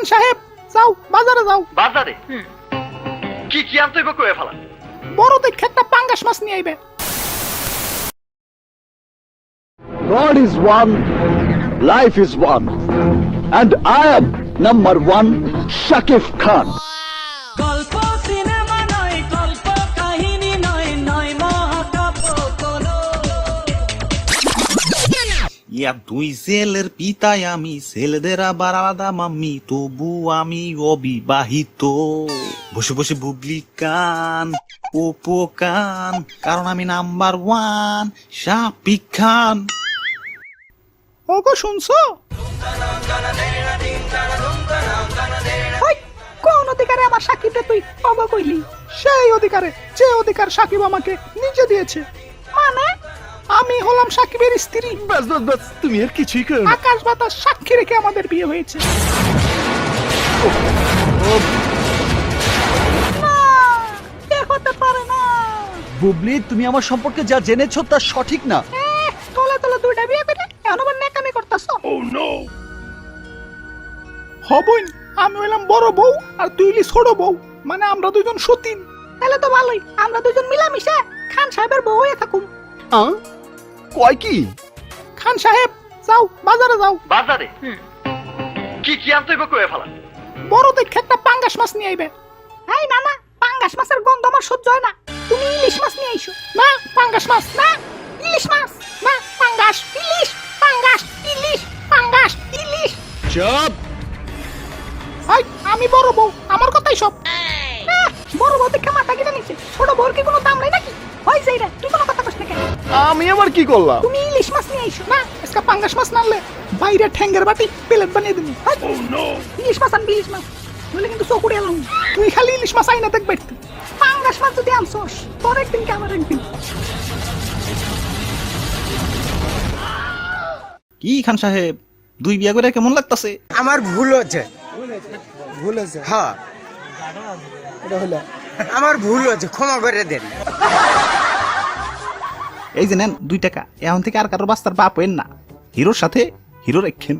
খান সাহেব যাও বাজারে যাও। বাজারে? কি কি আনতে গো কয়ে ফেলা? বড় দেখে একটা পাঙ্গাস মাছ নিয়ে আইবে। God is one, life is one, and I am number one, Shakif Khan. ইয়া দুই ছেলের পিতায় আমি ছেলেদের আবার আলাদা মাম্মি, তবু আমি অবিবাহিত। বসে বসে বুবলি কান ওপো কান, কারণ আমি নাম্বার ওয়ান শাপিক খান। ওগো, শুনছো? কোন অধিকারে আমার সাকিবরে তুই অগো কইলি সেই অধিকারে, যে অধিকার সাকিব আমাকে নিজে দিয়েছে। আমি হলাম সাকিবের স্ত্রী। বাস বাস বাস তুমি আর কিছুই করো আকাশ বাতাস সাক্ষী রেখে আমাদের বিয়ে হয়েছে। না, এ হতে পারে না। বুবলি তুমি আমার সম্পর্কে যা জেনেছো তা সঠিক না। এহ, তলে তলে দুইটা বিয়ে করে এখন আবার নেকামি করতেছ? হবই আমি হইলাম বড় বউ আর তুই হইলি ছোট বউ। মানে আমরা দুজন সতীন। তাহলে তো ভালোই আমরা দুজন মিলামিশে খান সাহেবের বউ হয়ে থাকুম। কয় কি? খান সাহেব যাও বাজারে যাও। বাজারে? কি কি আনতে হইব কয়ে ফেলা? বড় দেখে একটা পাঙ্গাস মাছ নিয়ে আইবে। এই না পাঙ্গাস মাছের গন্ধ আমার সহ্য হয় না। তুমি ইলিশ মাছ নিয়ে আইছো। না পাঙ্গাস মাছ। না ইলিশ মাছ। না পাঙ্গাস ইলিশ পাঙ্গাস ইলিশ পাঙ্গাস ইলিশ। চুপ। আমি বড় বউ আমার কথাই সব। বড় বউ দেখে মাথা কিনে নিচ্ছে। ছোট বউর কি কোনো দাম নাই আমি আবার কি করলাম? তুমি ইলিশ মাছ নিয়ে আইছো না আজকে পাঙ্গাস মাছ না আনলে বাইরে ঠ্যাঙ্গের বাটি প্লেট বানিয়ে দিবি। ইলিশ মাছ আনবি ইলিশ মাছ। নইলে কিন্তু চকুড়ে এলাম। তুই খালি ইলিশ মাছ আইনা দেখবে পাঙ্গাস মাছ যদি আনছোস তোর একদিন কে আমার একদিন? কি খান সাহেব? দুই বিয়া করে কেমন লাগতাছে? আমার ভুল হচ্ছে ভুল হচ্ছে হ্যাঁ। আমার ভুল হচ্ছে ক্ষমা করে দেন। এই যে নেন, দুই টাকা। এখন থেকে আর কারও বাস্তার বাপ না। হিরোর সাথে হিরো রেখেন